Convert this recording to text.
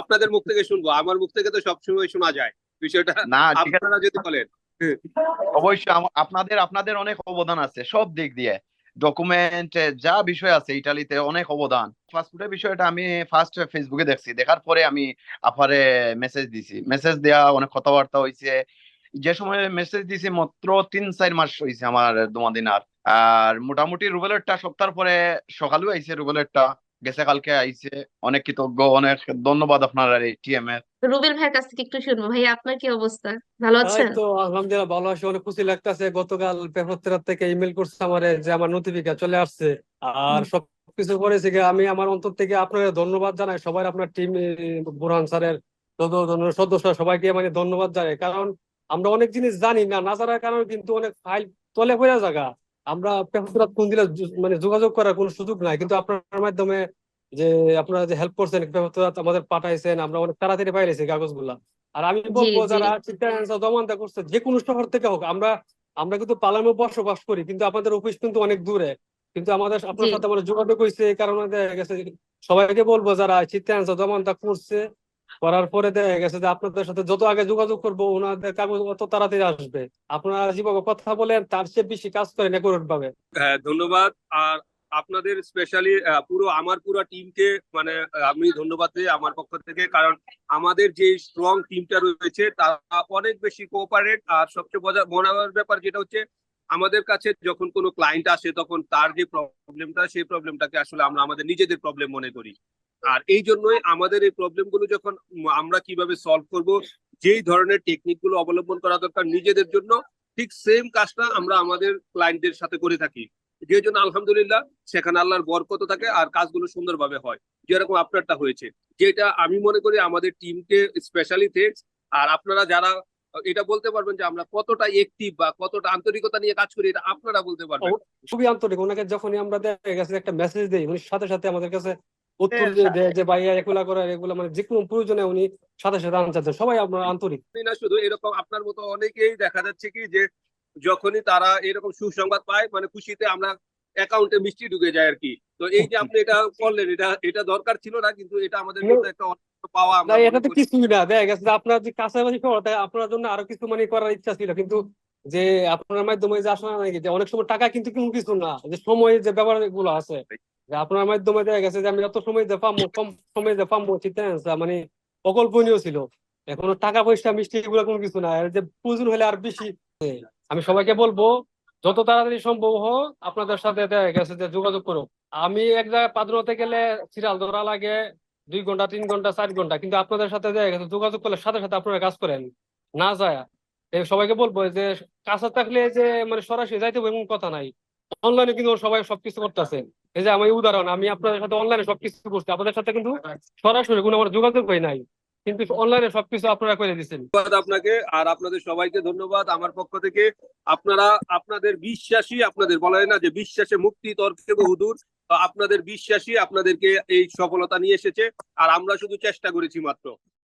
আপনাদের মুখ থেকে শুনব। আমার মুখ থেকে তো সবসময় শোনা যায় বিষয়টা। না আপনারা যদি বলেন। অবশ্যই আপনাদের আপনাদের অনেক অবদান আছে সব দিক দিয়ে। ডকুমেন্ট যা বিষয় আছে ইটালিতে অনেক অবদান। পাসপোর্টের বিষয়টা আমি ফার্স্ট ফেসবুকে দেখছি। দেখার পরে আমি আপারে মেসেজ দিছি। মেসেজ দেওয়া অনেক কথাবার্তা হয়েছে যে সময় মেসেজ দিছি মাত্র তিন চার মাস হয়েছে আমার দোমাদিনার। আর মোটামুটি রুবেলেরটা সপ্তাহ পরে সকালেও আইছে রুবেলেরটা। গেছে কালকে আইছে। অনেক কৃতজ্ঞ অনেক ধন্যবাদ আপনার এই টিএম এর। রুবেল ভাইয়ের কাছ থেকে একটু শুনব। ভাই আপনার কি অবস্থা? ভালো আছেন? তো আলহামদুলিল্লাহ ভালো আছি। অনেক খুশি লাগতেছে। গতকাল পেপরতেরার থেকে ইমেল করছে আমারে যে আমার নোটিফিকেশন চলে আসছে। আর হুম। সবকিছু করেছে কি আমি আমার অন্তর থেকে আপনাকে ধন্যবাদ জানাই। সবাই আপনার টিম বুরহান স্যারের যত সদস্য সবাইকে মানে ধন্যবাদ জানাই। কারণ আমরা অনেক জিনিস জানি না না জানার কারণে কিন্তু অনেক ফাইল তলে পড়ে জায়গা আমরা পেপরতেরাত কোন দিলে মানে যোগাযোগ করার কোনো সুযোগ নাই। কিন্তু আপনার মাধ্যমে যে আপনারা যে হেল্প করছেন আমাদের পাঠাইছেন আমরা অনেক তাড়াতাড়ি পাইলেছি কাগজগুলা। আর আমি বলব। যারা জমানটা করছে যে কোনো শহর থেকে হোক আমরা আমরা কিন্তু পালামে বসবাস করি কিন্তু আমাদের অফিস কিন্তু অনেক দূরে। কিন্তু আমাদের আপনার সাথে আমাদের যোগাযোগ হয়েছে এই কারণে দেখা গেছে সবাইকে বলব যারা চিত্রায়ন জমানটা করছে করার পরে দেখা গেছে যে আপনাদের সাথে যত আগে যোগাযোগ করব ওনাদের কাগজ অত তাড়াতাড়ি আসবে। আপনারা যেভাবে কথা বলেন তার চেয়ে বেশি কাজ করেন একুরেট ভাবে। হ্যাঁ ধন্যবাদ। আর আপনাদের স্পেশালি পুরো আমার পুরো টিমকে মানে আমি ধন্যবাদ দিই আমার পক্ষ থেকে। কারণ আমাদের যে স্ট্রং টিমটা রয়েছে, তারা অনেক বেশি কোঅপারেট আর সবচেয়ে মজার ব্যাপার যেটা হচ্ছে, আমাদের কাছে যখন কোনো ক্লায়েন্ট আসে, তখন তার যে প্রবলেমটা সেই প্রবলেমটাকে আসলে আমরা আমাদের নিজেদের প্রবলেম মনে করি। আর এই জন্যই আমাদের এই প্রবলেমগুলো যখন আমরা কীভাবে সলভ করব, যেই ধরনের টেকনিকগুলো অবলম্বন করা দরকার নিজেদের জন্য, ঠিক সেম কাজটা আমরা আমাদের ক্লায়েন্টদের সাথে করে থাকি। যে জন্য আলহামদুলিল্লাহ সেখানে আল্লাহর বরকত থাকে আর কাজগুলো সুন্দরভাবে হয়। যেরকম আপনারটা হয়েছে। যেটা আমি মনে করি আমাদের টিমকে স্পেশালি থ্যাঙ্কস আর আপনারা যারা এটা বলতে পারবেন যে আমরা কতটা একটিভ বা কতটা আন্তরিকতা নিয়ে কাজ করি এটা আপনারা বলতে পারবেন। খুবই আন্তরিক। ওনাকে যখনই আমরা দেখা গেছে একটা মেসেজ দিই উনি সাথে সাথে আমাদের কাছে উত্তর হ্যাঁ, দিয়ে দেয় যে ভাইয়া এগুলা করে এগুলা মানে যে কোনো প্রয়োজনে উনি সাথে সাথে আনসার সবাই আমরা আন্তরিক। না শুধু এরকম আপনার মতো অনেকেই দেখা যাচ্ছে কি যে যখনই তারা এরকম সুসংবাদ পায় মানে খুশিতে আমরা অ্যাকাউন্টে মিষ্টি ঢুকে যায় আর কি। তো এই যে আপনি এটা করলেন এটা এটা দরকার ছিল না কিন্তু এটা আমাদের জন্য একটা অনেক পাওয়া না এটা তো কিছুই না দেখা গেছে আপনার যে কাছাকাছি আপনার জন্য আরও কিছু মানে করার ইচ্ছা ছিল। কিন্তু যে আপনার মাধ্যমে যে আসলে নাকি যে অনেক সময় টাকা কিন্তু কোনো কিছু না যে সময় যে ব্যাপারগুলো আছে যে আপনার মাধ্যমে দেখা গেছে যে আমি যত সময় যে পাবো কম সময় যে পাবো চিন্তা মানে অকল্পনীয় ছিল। এখন টাকা পয়সা মিষ্টি এগুলো কোনো কিছু না যে প্রয়োজন হলে আর বেশি। আমি সবাইকে বলব যত তাড়াতাড়ি সম্ভব হোক আপনাদের সাথে দেখা গেছে যে যোগাযোগ করো। আমি এক জায়গায় পাদ্র হতে গেলে সিরিয়াল ধরা লাগে দুই ঘণ্টা তিন ঘণ্টা চার ঘণ্টা কিন্তু আপনাদের সাথে দেখা গেছে যোগাযোগ করলে সাথে সাথে আপনারা কাজ করেন। না যায়। সবাইকে বলব যে কাছে থাকলে যে মানে সরাসরি যাইতে হবে এমন কথা নাই। অনলাইনে কিন্তু সবাই সবকিছু করতেছে। এই যে আমি উদাহরণ আমি আপনাদের সাথে অনলাইনে সবকিছু করছি আপনাদের সাথে কিন্তু সরাসরি কোনো আমার যোগাযোগ হয় নাই। কিন্তু অনলাইনে সবকিছু আপনারা করে দিচ্ছেন আপনাকে, আর আপনাদের সবাইকে ধন্যবাদ। আমার পক্ষ থেকে আপনারা, আপনাদের বিশ্বাসী আপনাদের, বলা হয় না যে বিশ্বাসে মুক্তি, তর্কে বহুদূর, আপনাদের বিশ্বাসী আপনাদেরকে এই সফলতা নিয়ে এসেছে, আর আমরা শুধু চেষ্টা করেছি মাত্র।